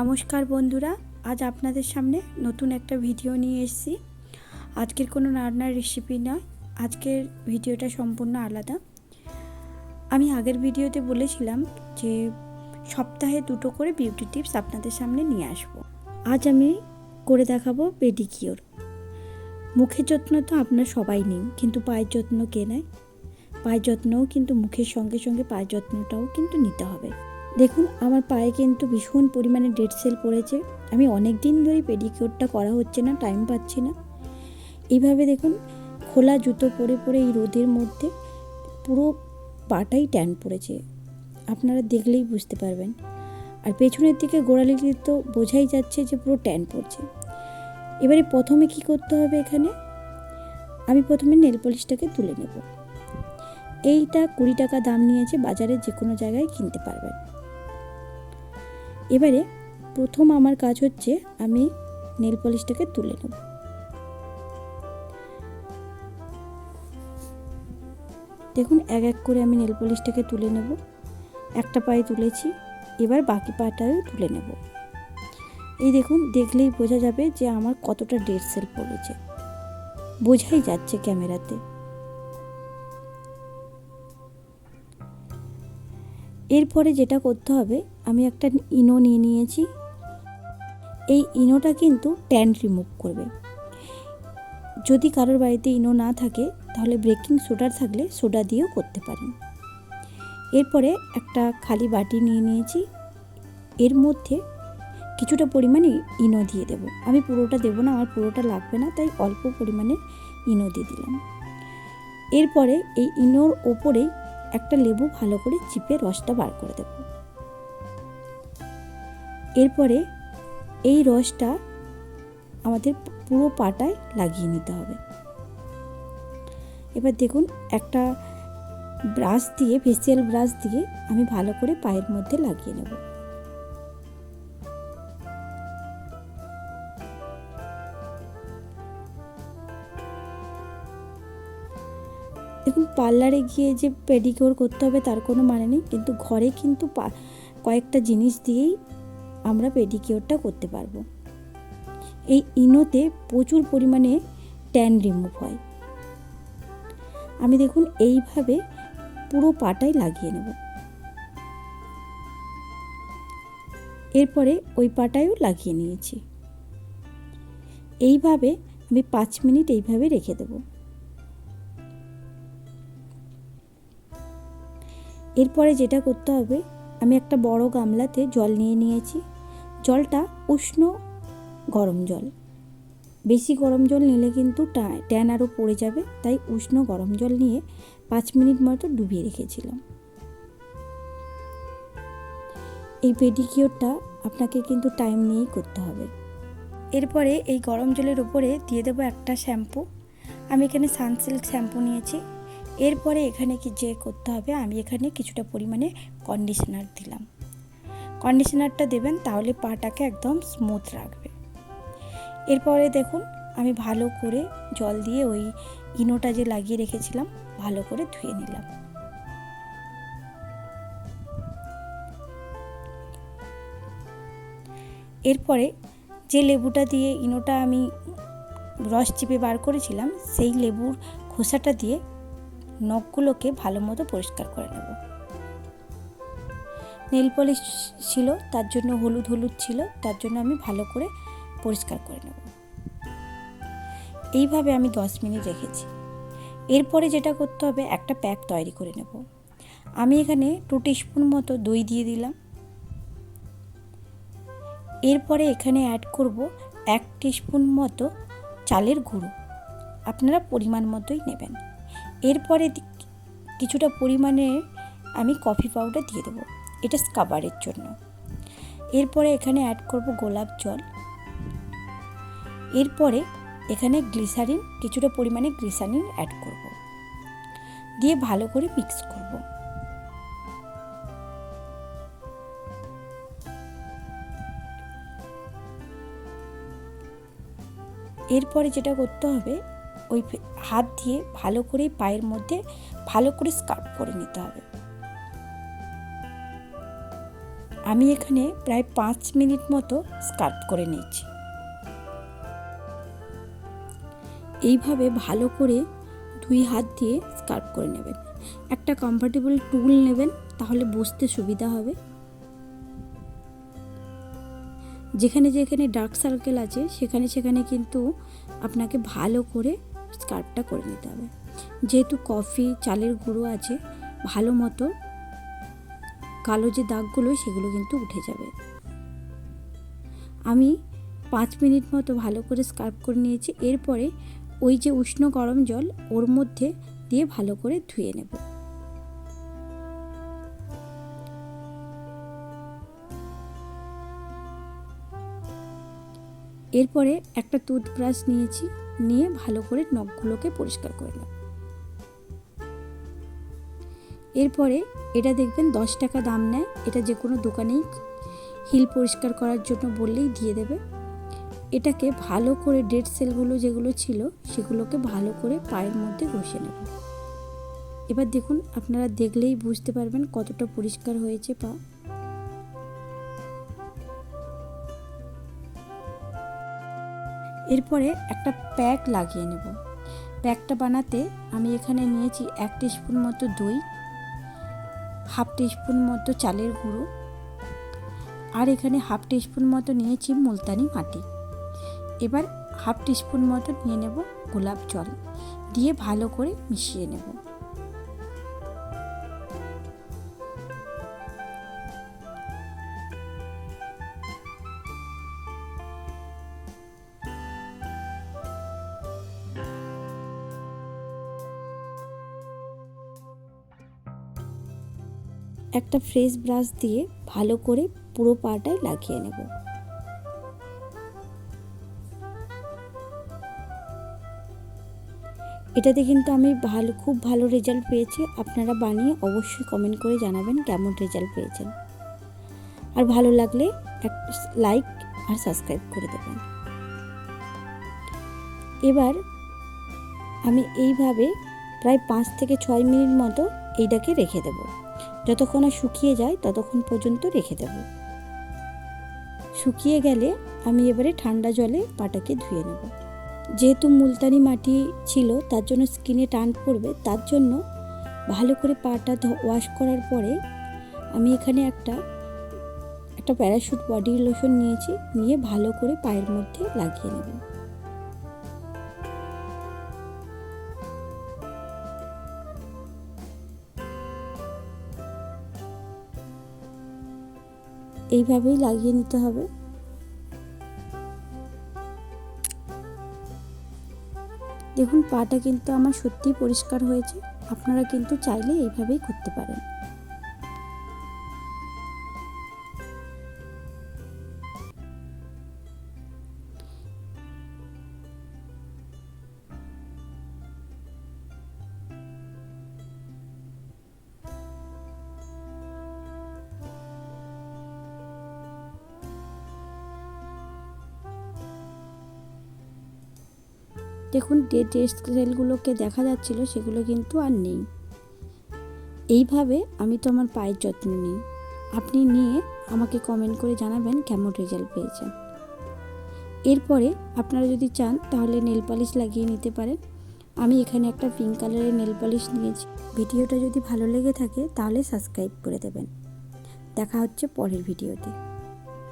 নমস্কার বন্ধুরা, আজ আপনাদের সামনে নতুন একটা ভিডিও নিয়ে এসেছি। আজকের কোনো রান্নার রেসিপি নয়, আজকের ভিডিওটা সম্পূর্ণ আলাদা। আমি আগের ভিডিওতে বলেছিলাম যে সপ্তাহে দুটো করে বিউটি টিপস আপনাদের সামনে নিয়ে আসব। আজ আমি করে দেখাবো পেডিকিওর মুখের যত্ন তো আপনার সবাই নিন কিন্তু পায়ের যত্ন কে নেয়? পায়ের যত্নও কিন্তু মুখের সঙ্গে সঙ্গে পায়ের যত্নটাও কিন্তু নিতে হবে। দেখুন, আমার পায়ে কিন্তু ভীষণ পরিমাণে ডেড সেল পড়েছে। আমি অনেক দিন ধরেই পেডিকিওরটা করা হচ্ছে না টাইম পাচ্ছি না। এইভাবে দেখুন, খোলা জুতো পরে পরে এই রোদের মধ্যে পুরো পাটাই ট্যান পড়েছে। আপনারা দেখলেই বুঝতে পারবেন। আর পেছনের দিকে গোড়ালি তো বোঝাই যাচ্ছে যে পুরো ট্যান পড়ছে। এবারে প্রথমে কি করতে হবে এখানে? আমি প্রথমে নেল পলিশটাকে তুলে নেব। এইটা কুড়ি টাকা দাম নিয়েছে, বাজারে যে কোনো জায়গায় কিনতে পারবেন। এবারে প্রথম আমার কাজ হচ্ছে আমি নেল পলিশটাকে তুলে নেব। দেখুন, এক এক করে আমি নেল পলিশটাকে তুলে নেব। একটা পায়ে তুলেছি, এবার বাকি পাটাও তুলে নেব। এই দেখুন, দেখলেই বোঝা যাবে যে আমার কতটা ডেড সেল পড়েছে। বোঝাই যাচ্ছে ক্যামেরাতে। এরপরে যেটা করতে হবে, আমি একটা ইনো নিয়ে নিয়েছি। এই ইনোটা কিন্তু ট্যান রিমুভ করবে। যদি কারোর বাড়িতে ইনো না থাকে, তাহলে ব্রেকিং সোডার থাকলে সোডা দিয়েও করতে পারেন। এরপরে একটা খালি বাটি নিয়ে নিয়েছি। এর মধ্যে কিছুটা পরিমাণে ইনো দিয়ে দেব। আমি পুরোটা দেবো না, আমার পুরোটা লাগবে না, তাই অল্প পরিমাণে ইনো দিয়ে দিলাম। এরপরে এই ইনোর ওপরেই একটা লেবু ভালো করে চিপে রসটা বার করে দেব। এরপরে এই রসটা আমাদের পুরো পাটায় লাগিয়ে নিতে হবে। এবার দেখুন, একটা ব্রাশ দিয়ে ফেসিয়াল ব্রাশ দিয়ে আমি ভালো করে পায়ের মধ্যে লাগিয়ে নেব। দেখুন, পার্লারে গিয়ে যে পেডিকিওর করতে হবে তার কোনো মানে নেই, কিন্তু ঘরে কিন্তু কয়েকটা জিনিস দিয়েই আমরা পেডিকিওরটা করতে পারব। এই ইনোতে প্রচুর পরিমাণে ট্যান রিমুভ হয়। আমি দেখুন, এইভাবে পুরো পাটাই লাগিয়ে নেব। এরপরে ওই পাটায়ও লাগিয়ে নিয়েছি। এইভাবে আমি পাঁচ মিনিট এইভাবে রেখে দেবো। এরপরে যেটা করতে হবে, আমি একটা বড় গামলাতে জল নিয়ে নিয়েছি। জলটা উষ্ণ গরম জল। বেশি গরম জল নিলে কিন্তু ট্যান আরও পড়ে যাবে, তাই উষ্ণ গরম জল নিয়ে পাঁচ মিনিট মতো ডুবিয়ে রেখেছিলাম। এই পেডিকিওরটা আপনাকে কিন্তু টাইম নিয়েই করতে হবে। এরপরে এই গরম জলের উপরে দিয়ে দেবো একটা শ্যাম্পু আমি এখানে সানসিল্ক শ্যাম্পু নিয়েছি। এরপরে এখানে কি যে করতে হবে, আমি এখানে কিছুটা পরিমাণে কন্ডিশনার দিলাম। কন্ডিশনারটা দেবেন, তাহলে পাটাকে একদম স্মুথ রাখবে। এরপরে দেখুন, আমি ভালো করে জল দিয়ে ওই ইনোটা যে লাগিয়ে রেখেছিলাম, ভালো করে ধুয়ে নিলাম। এরপরে যে লেবুটা দিয়ে ইনোটা আমি রস চিপে বার করেছিলাম, সেই লেবুর খোসাটা দিয়ে নখগুলোকে ভালো মতো পরিষ্কার করে নেব। নেল পলিশ ছিল, তার জন্য হলুদ হলুদ ছিল, তার জন্য আমি ভালো করে পরিষ্কার করে নেব। এইভাবে আমি দশ মিনিট রেখেছি। এরপরে যেটা করতে হবে, একটা প্যাক তৈরি করে নেব। আমি এখানে টু টিস্পুন মতো দই দিয়ে দিলাম। এরপরে এখানে অ্যাড করব এক টিস্পুন মতো চালের গুঁড়ো। আপনারা পরিমাণ মতোই নেবেন। এরপরে কিছুটা পরিমাণে আমি কফি পাউডার দিয়ে দেবো। এটা স্কাবারের জন্য। এরপরে এখানে অ্যাড করব গোলাপ জল। এরপরে এখানে গ্লিসারিন কিছুটা পরিমাণে গ্লিসারিন অ্যাড করব। দিয়ে ভালো করে মিক্স করব। এরপরে যেটা করতে হবে ওই হাত দিয়ে ভালো করে পায়ের মধ্যে ভালো করে স্কার্ট করে নিতে হবে। আমি এখানে প্রায় পাঁচ মিনিট মতো স্কার্ফ করে নিয়েছি। এইভাবে ভালো করে দুই হাত দিয়ে স্কার্ফ করে নেবেন। একটা কমফর্টেবল টুল নেবেন, তাহলে বসতে সুবিধা হবে। যেখানে যেখানে ডার্ক সার্কেল আছে, সেখানে সেখানে কিন্তু আপনাকে ভালো করে স্কার্ফটা করে নিতে হবে। যেহেতু কফি, চালের গুঁড়ো আছে, ভালো মতো কালো যে দাগগুলো সেগুলো কিন্তু উঠে যাবে। আমি পাঁচ মিনিট মতো ভালো করে স্কার্ফ করে নিয়েছি, এরপরে ওই যে উষ্ণ গরম জল ওর মধ্যে দিয়ে ভালো করে ধুয়ে নেব। এরপরে একটা টুথব্রাশ নিয়েছি। নিয়ে ভালো করে নখগুলোকে পরিষ্কার করে নেব এরপরে এটা দেখবেন দশ টাকা দাম নেয়। এটা যে কোনো দোকানেই হিল পরিষ্কার করার জন্য বললেই দিয়ে দেবে। এটাকে ভালো করে ডেড সেলগুলো যেগুলো ছিল, সেগুলোকে ভালো করে পায়ের মধ্যে ঘষে নেব। এবার দেখুন, আপনারা দেখলেই বুঝতে পারবেন কতটা পরিষ্কার হয়েছে পা। এরপরে একটা প্যাক লাগিয়ে নেব। প্যাকটা বানাতে আমি এখানে নিয়েছি এক স্পুন মতো দই, হাফ টিস্পুন মতো চালের গুঁড়ো আর এখানে হাফ টিস্পুন মতো নিয়েছি মুলতানি মাটি। এবার হাফ টিস্পুন মতো নিয়ে নেব গোলাপ জল দিয়ে ভালো করে মিশিয়ে নেব। একটা ফ্রেশ ব্রাশ দিয়ে ভালো করে পুরো পাটায় লাগিয়ে নেব। এটাতে কিন্তু আমি ভালো, খুব ভালো রেজাল্ট পেয়েছি। আপনারা বানিয়ে অবশ্যই কমেন্ট করে জানাবেন কেমন রেজাল্ট পেয়েছেন। আর ভালো লাগলে লাইক আর সাবস্ক্রাইব করে দেবেন। এবার আমি এইভাবে প্রায় পাঁচ থেকে ছয় মিনিট মতো এইটাকে রেখে দেব। যতক্ষণ শুকিয়ে যায় ততক্ষণ পর্যন্ত রেখে দেব। শুকিয়ে গেলে আমি এবারে ঠান্ডা জলে পাটাকে ধুয়ে নেব। যেহেতু মুলতানি মাটি ছিল, তার জন্য স্কিনে টান পড়বে, তার জন্য ভালো করে পাটা ওয়াশ করার পরে আমি এখানে একটা একটা প্যারাশুট বডি লোশন নিয়েছি, নিয়ে ভালো করে পায়ের মধ্যে লাগিয়ে নেব। এইভাবেই লাগিয়ে নিতে হবে। দেখুন, পাটা কিন্তু আমার সত্যিই পরিষ্কার হয়েছে। আপনারা কিন্তু চাইলে এইভাবেই করতে পারেন। দেখুন, যে টেস্ট সেলগুলোকে দেখা যাচ্ছিল, সেগুলো কিন্তু আর নেই। এইভাবে আমি তো আমার পায়ের যত্ন নিই। আপনি নিয়ে আমাকে কমেন্ট করে জানাবেন কেমন রেজাল্ট পেয়েছেন। এরপরে আপনারা যদি চান, তাহলে নেল পালিশ লাগিয়ে নিতে পারেন। আমি এখানে একটা পিঙ্ক কালারের নেল পালিশ নিয়েছি। ভিডিওটা যদি ভালো লেগে থাকে, তাহলে সাবস্ক্রাইব করে দেবেন। দেখা হচ্ছে পরের ভিডিওতে।